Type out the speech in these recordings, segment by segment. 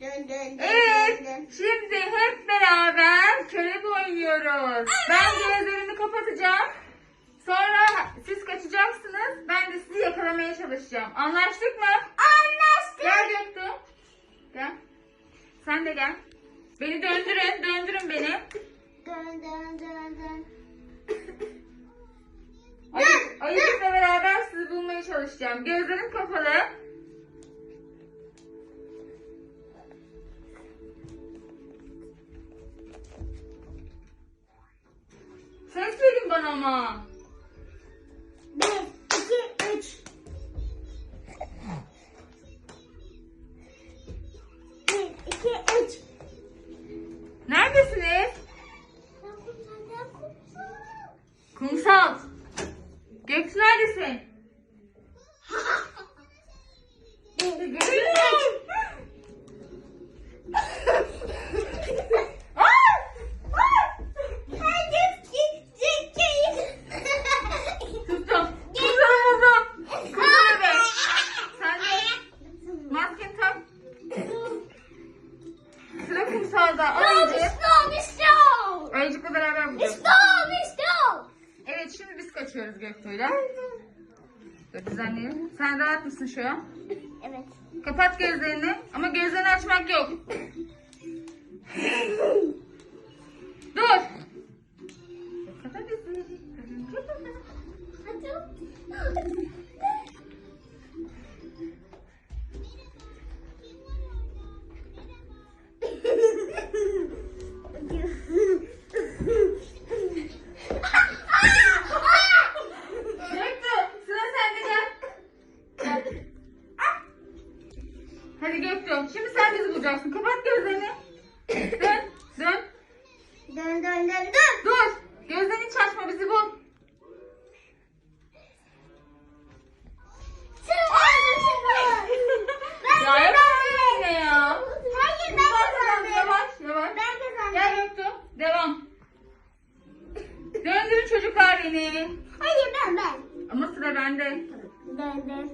Dön dön dön Evet. dön dön. Şimdi hep beraber körebe oynuyoruz. Ben gözlerimi kapatacağım. Sonra siz kaçacaksınız. Ben de sizi yakalamaya çalışacağım. Anlaştık mı? Anlaştık. Gel Göktuğ. Gel. Sen de gel. Beni döndürün. Döndürün beni. Dön dön dön dön. Ayı, Ayıcık'la beraber sizi bulmaya çalışacağım. Gözlerim kapalı. Ama. Bir, iki, üç. Bir, iki, üç. Neredesiniz? Kumsal, ben kumsal. Kumsal. Göksu neredesin? Bir, iki, Geliyorum. üç. Aa! Hayır, gidecek. Tuttum. Kumsalı buldum. Kumsal ebe. Sen de maskeni tak. Sıra kumsalda. Al Ayıcık. Stop, stop. Ayıcık'la beraber bulacağız. Evet şimdi biz kaçıyoruz Göktuğ'yla. Dur düzenleyelim. Sen rahat mısın şu an? Evet. Kapat gözlerini ama gözlerini açmak yok. Hadi Göktuğ şimdi sen bizi bulacaksın. Kapat gözlerini. Dön. Dön. Dön dön dön dön. Dur. Gözlerini hiç açma bizi bul. ya yapma yine ya. Hayır ben kazandım. Yavaş yavaş. Ben kazandım. Gel Göktuğ. Devam. Döndürün çocuklar beni. Hayır ben ben. Ama sıra bende. Dön dön.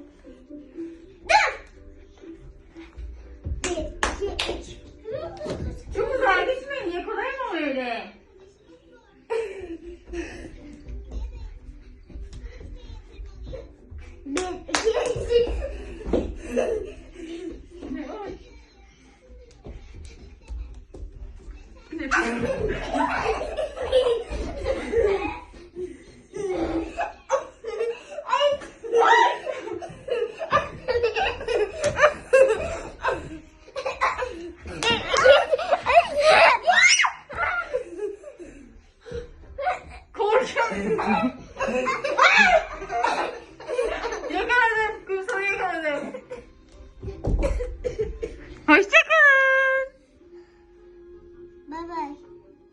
Korkuyorum.